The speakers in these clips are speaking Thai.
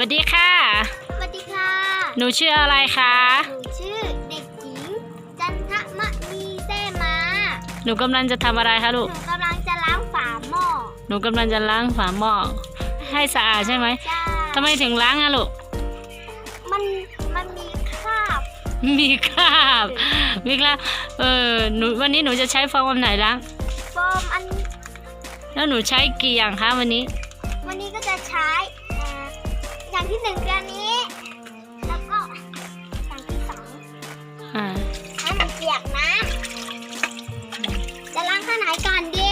วัสดีค่ะ สวัสดีค่ะ หนูชื่ออะไรคะ หนูชื่อเด็กหญิง จันทมณีเซมา หนูกำลังจะทำอะไรคะหลูนูกกำลังจะล้างฝาหม้อหนูกำลังจะล้างฝาหม้อให้สะอาดใช่ไหมใช่ทำไมถึงล้างอะลูก มันมันมีคราบมีคราบมีคราบเออหนูวันนี้หนูจะใช้ฟองอันไหนล้าง โฟมอัน แล้วหนูใช้กี่อย่างคะวันนี้ วันนี้ก็จะใช้เอ่ออย่างที่หนึ่งคืออันนี้ แล้วก็อย่างที่สองอ่าให้มันเปียกนะ จะล้างข้างไหนก่อนดี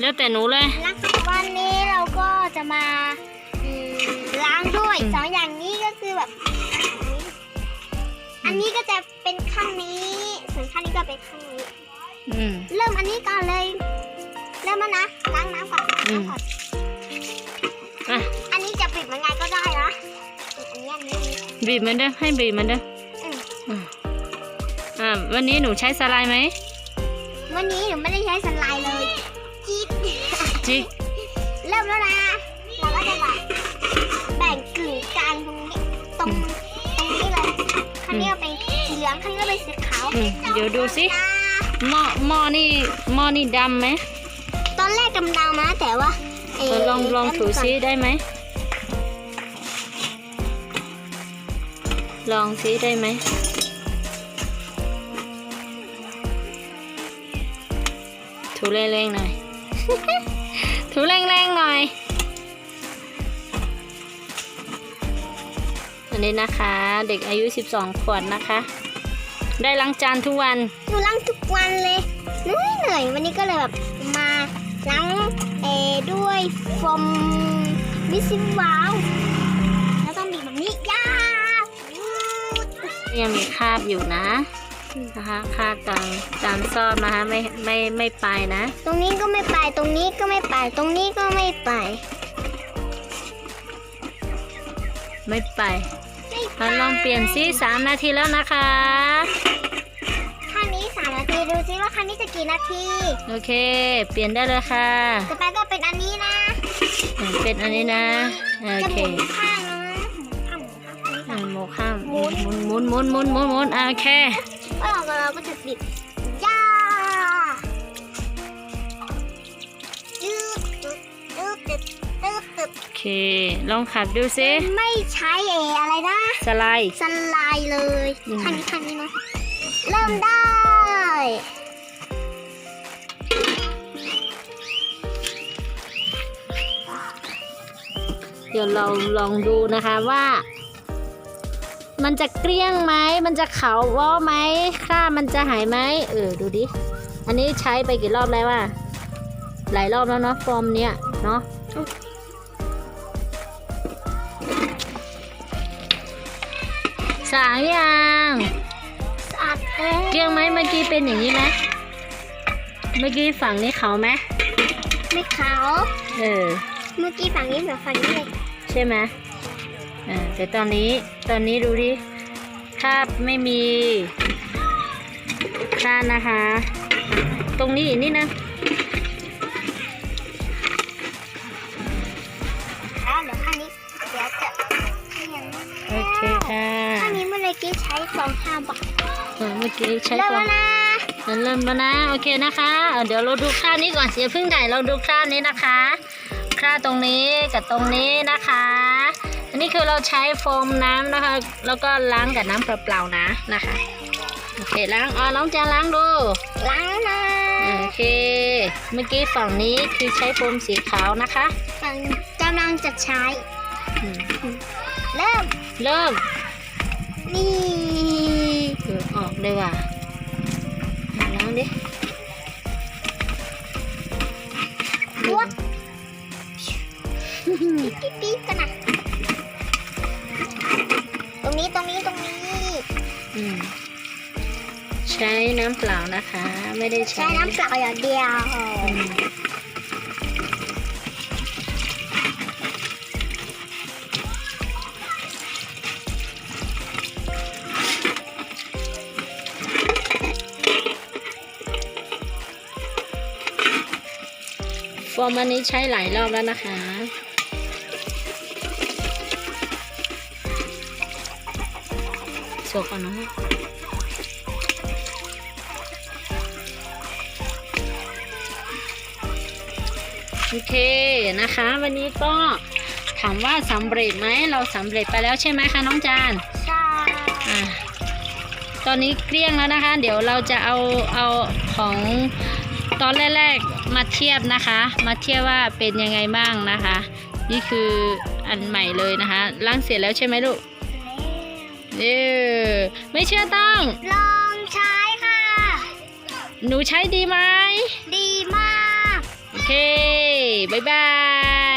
แล้วแต่หนูเลยล้างวันนี้เราก็จะมาอืมล้างด้วยอืมสองอย่างนี้ก็คือแบบ อันนี้ก็จะเป็นข้างนี้ ส่วนข้างนี้ก็เป็นข้างนี้ อืม เริ่มอันนี้ก่อนเลย เริ่มแล้วนะล้างน้ำก่อนล้างอืมน้ำก่อน อะอันนี้จะ บีบมันเด้อให้บีบมันเด้ออืมอ่าอ่าวันนี้หนูใช้สไลด์ไหมวันนี้หนูไม่ได้ใช้สไลด์เลยจี๊ดจิกเริ่มแล้วนะเราก็จะแบบแบ่งกึ่งกลางตรงนี้ตรงตรงนี้เลยข้างนี้ก็เป็นสีเหลืองข้างนี้ก็เป็นสีขาวอืมเดี๋ยวดูสิหม้อหม้อนี่หม้อนี่ดำไหมตอนแรกดำๆนะแต่ว่าเเออลองลองถูซิได้ไหม ลองซิได้ไหมถูแรงๆหน่อย ถูแรงๆหน่อยอันนี้นะคะ เด็กอายุ 12 ขวบนะคะ ได้ล้างจานทุกวัน หนูล้างทุกวันเลยเหนื่อยเหนื่อยวันนี้ก็เลยแบบมาล้างเอด้วยโฟมมิซิวาวแล้ว ยังมีคราบอยู่นะนะคะคราบตามตามซอกนะคะไม่ไม่ไม่ไปนะ ตรงนี้ก็ไม่ไปตรงนี้ก็ไม่ไป ตรงนี้ก็ไม่ไป ไม่ไปไม่ไปเราลองเปลี่ยนซิสามนาทีแล้วนะคะข้างนี้สามนาทีดูซิว่าข้างนี้จะกี่นาที โอเค เปลี่ยนได้เลยค่ะ ต่อไปก็เป็นอันนี้นะอืมเป็นอันนี้นะ โอจะเคหมุนข้างนะหมุนข้าง หมุนหมุนหมุนหมุนหมุนหมุนอ่าโอเคแล้วเราก็เราก็จะบิดย่ายืดตึ๊ดตึ๊ดตึ๊ดตึ๊ดตึ๊ดโอเค ลองขัดดูซิไม่ใช้เออะไรนะ สไลด์ สไลด์เลยอืมข้างนี้ข้างนี้นะเริ่มได้เดี๋ยวเราลองดูนะคะว่า มันจะเกลี้ยงไหม มันจะขาววอไหมคราบมันจะหายไหม เออ ดูดิ อันนี้ใช้ไปกี่รอบแล้วว่าหลายรอบแล้วเนาะ ฟอร์มเนี้ย เนาะสางยังสะอาดแล้วเกลี้ยงไหมเมื่อกี้เป็นอย่างนี้ไหมเมื่อกี้ฝั่งนี้เขาวไหมไม่ขาว เออ เมื่อกี้ฝั่งนี้เหมือนฝั่งนี้เลยใช่ไหม อ่าแต่ตอนนี้ตอนนี้ดูดิคราบไม่มีคราบนะคะ ตรงนี้อีกนิดนะแล้วเดี๋ยวข้างนี้เดี๋ยวจะเปลี่ยนโอเคค่ะข้างนี้เมื่อกี้ใช้ฟองห้าบาทเออเมื่อกี้ใช้เริ่มก่อแล้นวนะเริ่มแล้วนะโอเคนะคะเออเดี๋ยวเราดูคราบนี้ก่อนเสียพึ่งถ่ายเราดูคราบนี้นะคะคราบตรงนี้กับตรงนี้นะคะอั นนี้คือเราใช้โฟมน้ำนะคะ แล้วก็ล้างกับน้ำเปล่าๆนะนะคะโอเคล้างอ๋อน้องจะล้างดูล้างแล้วนะโอเค เมื่อกี้ฝั่งนี้คือใช้โฟมสีขาวนะคะฝั่งกำลังจะใช้อืมเริ่ม เริ่ม นี่เออออกเลยว่ะอะล้างดิวัดปิ๊บปิ๊บปิ๊บกันนะตรง นี้ตรงนี้ตรงนี้อืมใช้น้ำเปล่านะคะ ไม่ได้ใช้ใช้น้ำเปล่าอย่างเดียวอืมโฟมอันนี้ใช้หลายรอบแล้วนะคะ ตัวก่อนนะโอเคนะคะ วันนี้ก็ถามว่าสำเร็จไหมเราสำเร็จไปแล้วใช่ไหมคะน้องจานใช่อะตอนนี้เกลี้ยงแล้วนะคะ เดี๋ยวเราจะเอาเอาของตอนแรกๆมาเทียบนะคะ มาเทียบว่าเป็นยังไงบ้างนะคะ นี่คืออันใหม่เลยนะคะล้างเสร็จแล้วใช่ไหมลูก เออไม่เชื่อต้อง ลองใช้ค่ะ หนูใช้ดีไหม ดีมาก โอเค บ๊ายบาย